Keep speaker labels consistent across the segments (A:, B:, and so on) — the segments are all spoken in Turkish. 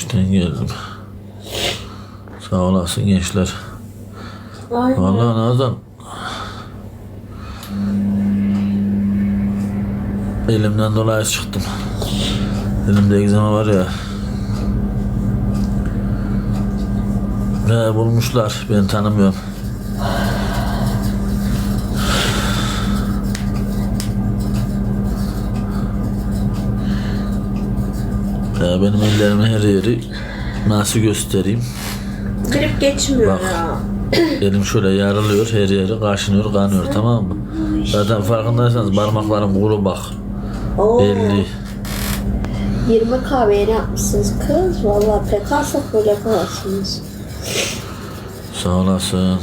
A: İşten geldim. Sağ olasın gençler.
B: Aynen.
A: Vallahi Nazan. Elimden dolayı çıktım. Elimde egzama var ya. Ve bulmuşlar. Ben tanımıyorum. Ya benim ellerimin her yeri nasıl göstereyim?
B: Grip geçmiyor
A: Bak.
B: ya.
A: Elim şöyle yarılıyor, her yeri kaşınıyor, kanıyor tamam mı? Zaten farkındaysanız parmaklarım kuru bak.
B: Oo,
A: Belli.
B: 20 kahve yeni yapmışsınız kız. Valla pek alsak böyle kalırsınız.
A: Sağ olasın.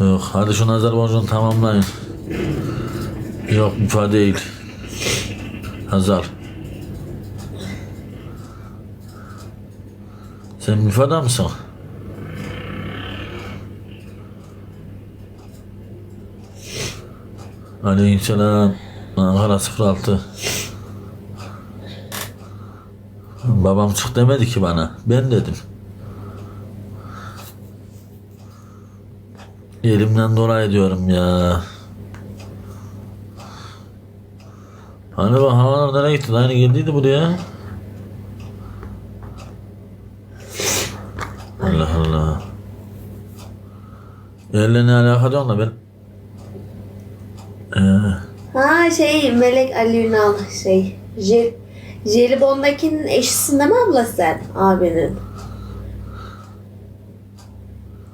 A: Yok, hadi şu nazar boncuğunu tamamlayın. Yok, müfa değil. Hazal. Sen müfada mısın? Aleykümselam. Ankara 06. Babam çık demedi ki bana. Ben dedim. Elimden dolayı diyorum ya. Hani bak havalar nereye gitti? Aynı geldiydi buraya. Allah Allah. Yerle ne alakası da ben... Ee,
B: Ha şey Melek Ali Ünal şey. Jel, Jelibon'dakinin eşisin değil mi abla sen? Abinin.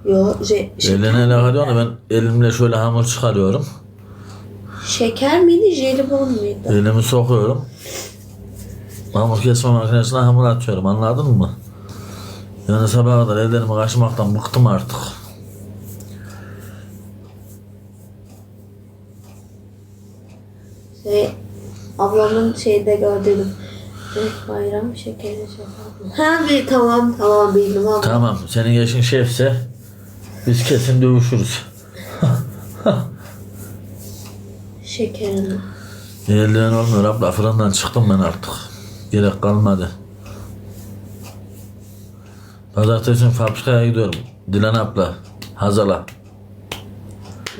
B: Yo, je, şey-
A: yerle ne alakası yok da ben elimle şöyle hamur çıkarıyorum.
B: şeker miydi, jelibon muydu?
A: Elimi sokuyorum. Hamur kesme makinesine hamur atıyorum anladın mı? Yani sabaha kadar ellerimi kaşımaktan bıktım artık.
B: Şey, ablamın şeyde gördüm. Eh, bayram şekeri şeker. Ha bir tamam tamam bildim abla.
A: Tamam senin yaşın şefse biz kesin dövüşürüz.
B: Şekerini.
A: Eldiven olmuyor abla fırından çıktım ben artık. Gerek kalmadı. Pazartesi günü fabrikaya gidiyorum. Dilan abla. Hazala.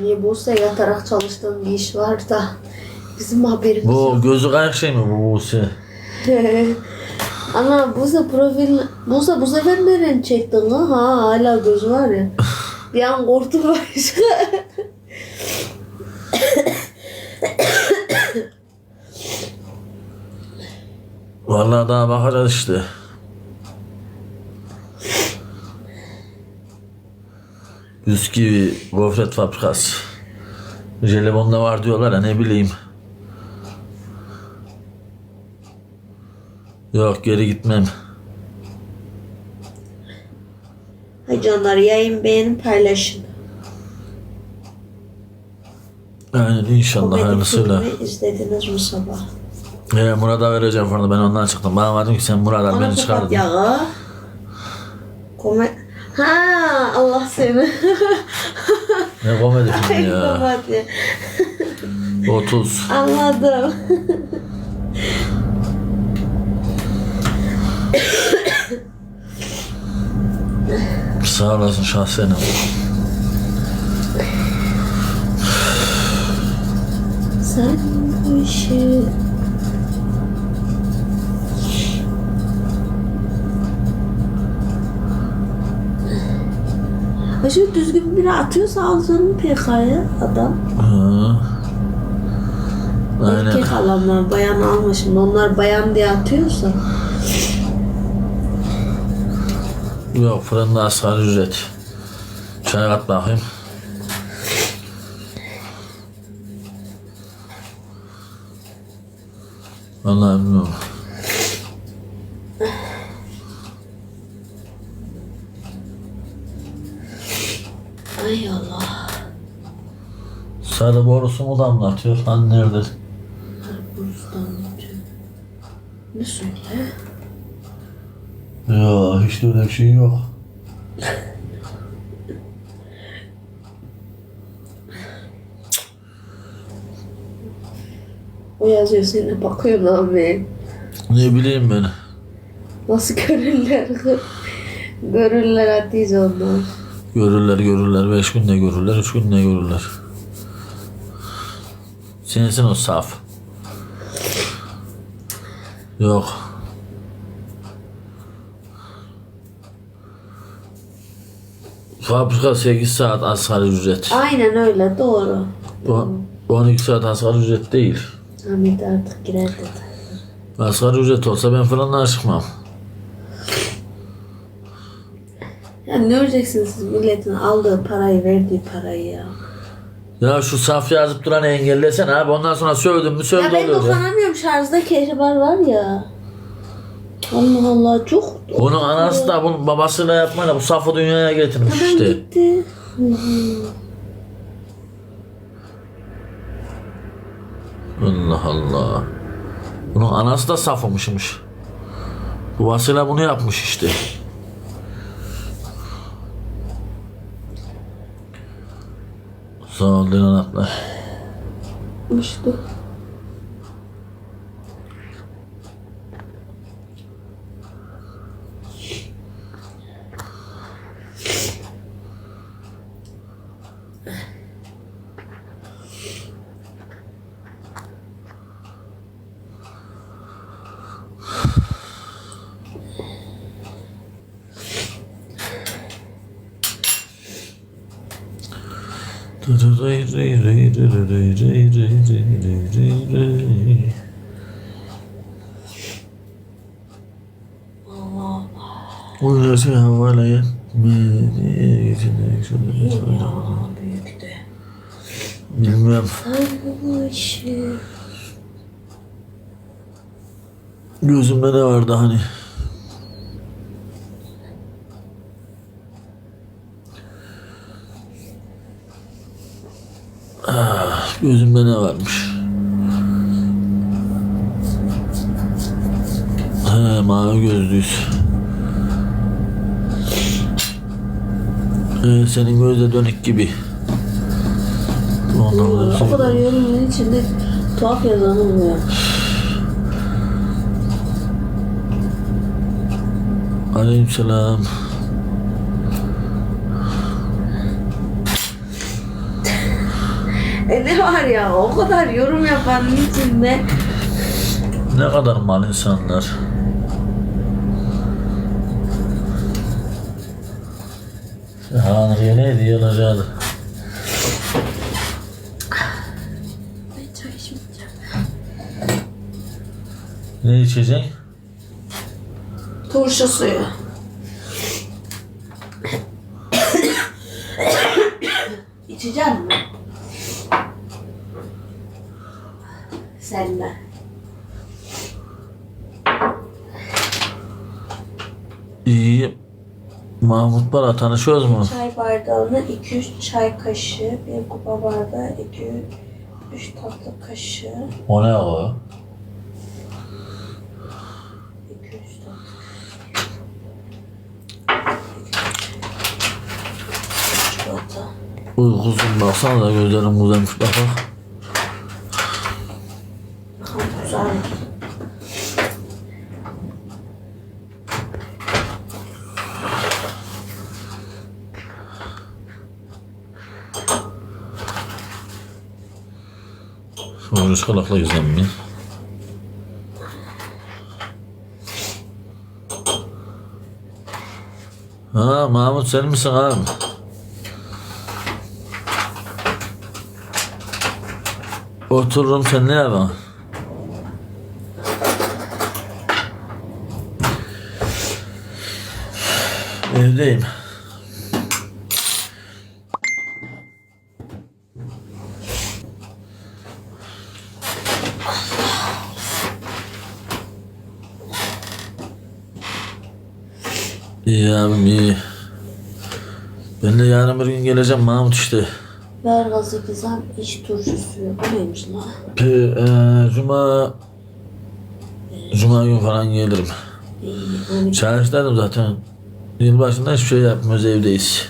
B: Niye Buse yatarak çalıştığım bir iş var da bizim haberimiz yok.
A: Bu gözü kayık şey mi bu Buse?
B: Ama Buse profil... Buse bu sefer nereden çektin ha? Ha hala gözü var ya. Bir an korktum başka.
A: Vallahi daha bakacağız işte. Bisküvi, gofret fabrikası. Jelibonda var diyorlar ya ne bileyim. Yok geri gitmem.
B: Hay canlar yayın beğenin paylaşın.
A: Aynen inşallah
B: Komedi
A: hayırlısıyla.
B: filmi izlediniz mi sabah?
A: Ee, Murat'a vereceğim fırını ben ondan çıktım. Bana dedim ki sen Murat'a beni çıkardın.
B: yağı. Kome... Ha Allah seni.
A: Ne komedi filmi
B: Ay
A: ya.
B: ya.
A: 30.
B: Anladım.
A: Sağ olasın şahsenim.
B: Sen bu işi... Aşırı düzgün biri atıyorsa alsın PK'ya adam.
A: Hı. Aynen.
B: Erkek alanlar bayan alma şimdi. Onlar bayan diye atıyorsa.
A: Yok fırında asgari ücret. Çay kat bakayım. Vallahi bilmiyorum.
B: Ay Allah.
A: Sarı borusunu damlatıyor. Hani nerede?
B: Buruzdan anlatıyor. Ne söyle?
A: Ya hiç de öyle bir şey yok.
B: O yazıyor seni bakıyor abi.
A: Ne bileyim ben.
B: Nasıl görürler? görürler Hatice onlar.
A: Görürler görürler. Beş günde görürler. Üç günde görürler. Sensin o saf. Yok. Fabrika 8 saat asgari ücret.
B: Aynen öyle doğru.
A: Bu 12 saat asgari ücret değil.
B: Ahmet artık girer dedi.
A: Asgari ücret olsa ben fırından çıkmam.
B: Ya ne göreceksiniz siz milletin aldığı parayı verdiği parayı ya.
A: Ya şu saf yazıp duranı engellesene abi. Ondan sonra sövdüm mü
B: Ya
A: sövdü
B: ben
A: oluyor ya.
B: dokunamıyorum şarjda kehribar var ya. Allah Allah çok
A: Bunun anası da bunun babasıyla yapmayla bu safı dünyaya getirmiş
B: Adam
A: işte.
B: gitti.
A: Allah Allah. Bunun anası da safımışmış. Babasıyla bunu yapmış işte. Sağ ol Dilan abla.
B: İşte. De.
A: Bilmem. Gözümde ne vardı hani? Gözümde ne varmış? He, mavi gözlüyüz. He, senin gözde dönük gibi. Ondan da
B: O kadar yorumun içinde tuhaf yazan oluyor.
A: Aleykümselam.
B: E ne var ya o kadar yorum yapanın içinde
A: Ne kadar mal insanlar. Hanıya neydi yalacaktı.
B: Ben çay içmeyeceğim.
A: Ne içeceksin?
B: Turşu suyu. İçecek mi? De.
A: İyi. Mahmut Bara tanışıyoruz mu?
B: Çay bardağına 2-3 çay kaşığı, bir kupa bardağı 2-3 tatlı kaşığı,
A: O ne o?
B: 2-3 tatlı.
A: Uykusuz baksana da gözlerim bak bak.
B: Bakalım güzel mi?
A: Sonra ıskalakla gizlenmiyor. Ha Mahmut sen misin abi? Otururum sen ne yapalım? Evdeyim. İyi abim iyi. Ben de yarın bir gün geleceğim Mahmut işte.
B: Ver gazı gizem iç turşu suyu. Bu neymiş lan?
A: Pe- eee, Cuma Cuma gün falan gelirim.
B: İyi, yani
A: Çağrıştaydım zaten. Yılbaşında hiçbir şey yapmıyoruz evdeyiz.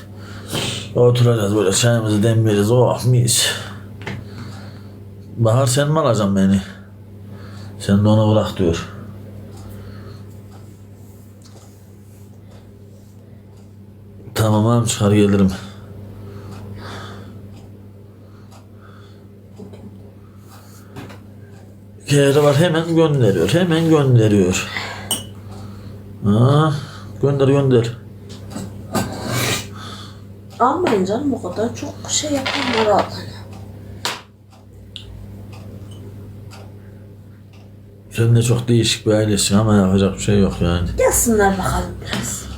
A: Oturacağız böyle çayımızı demleriz. Oh mis. Bahar sen mi alacaksın beni? Sen de ona bırak diyor. Tamam abi çıkar gelirim. Kere var hemen gönderiyor. Hemen gönderiyor. Ha, gönder gönder.
B: Almayın canım o kadar çok şey yapanlar al.
A: Sen de çok değişik bir ailesin ama yapacak bir şey yok yani.
B: Gelsinler bakalım biraz.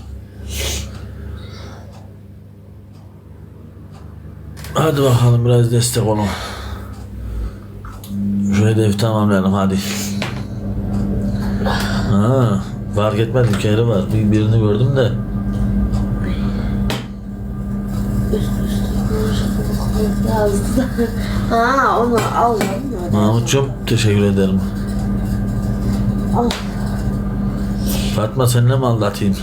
A: Hadi bakalım biraz destek olun. Şu hedefi tamamlayalım hadi. Ha, fark etmedim kere var. Bir, birini gördüm de.
B: Ha onu al.
A: Mahmutcuğum teşekkür ederim.
B: Al.
A: Fatma seninle mi anlatayım?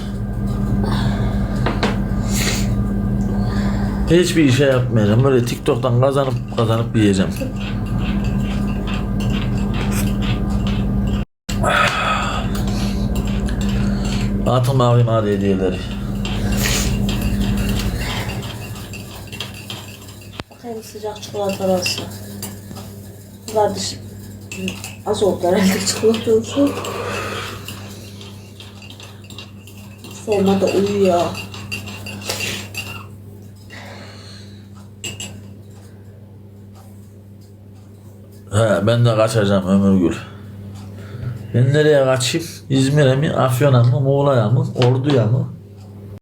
A: Hiçbir işe yapmayacağım. Böyle TikTok'tan kazanıp kazanıp yiyeceğim. Atın bakayım hadi hediyeleri.
B: Bakayım sıcak çikolata olsun. Kardeşim. Az oldu herhalde çikolata olsun. Selma da uyuyor.
A: He, ben de kaçacağım Ömürgül. Ben nereye kaçayım? İzmir'e mi, Afyon'a mı, Muğla'ya mı, Ordu'ya mı?